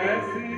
Jesse.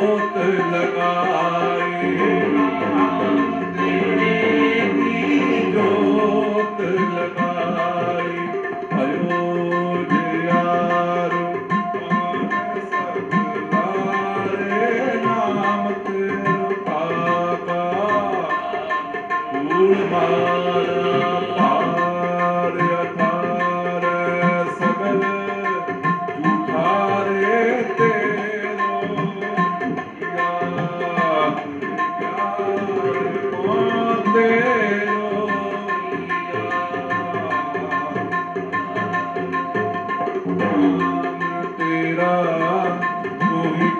ਜੋਤ ਲਗਾਈ।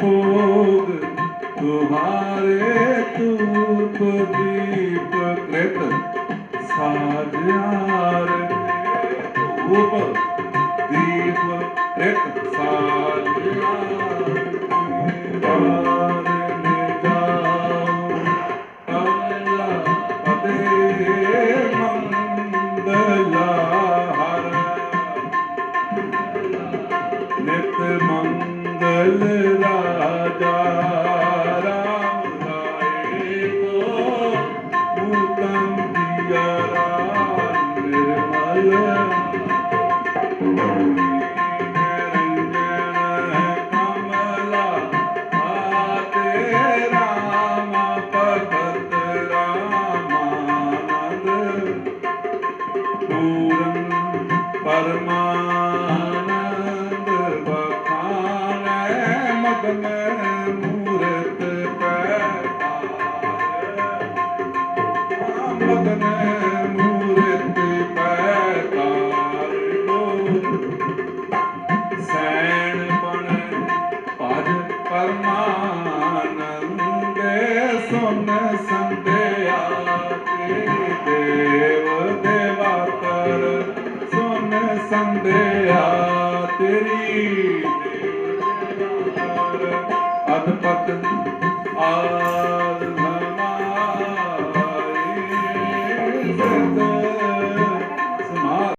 भोग तुम्हारे तूप दीप कृत साजार धूप दीप कृत ਸੁਨ ਸੰਧਿਆ ਤੇਰੀ ਦੇਵ ਦੇਵਾ ਕਰ ਸੁਨ ਸੰਧਿਆ ਤੇਰੀ ਅਦਪਤ ਆ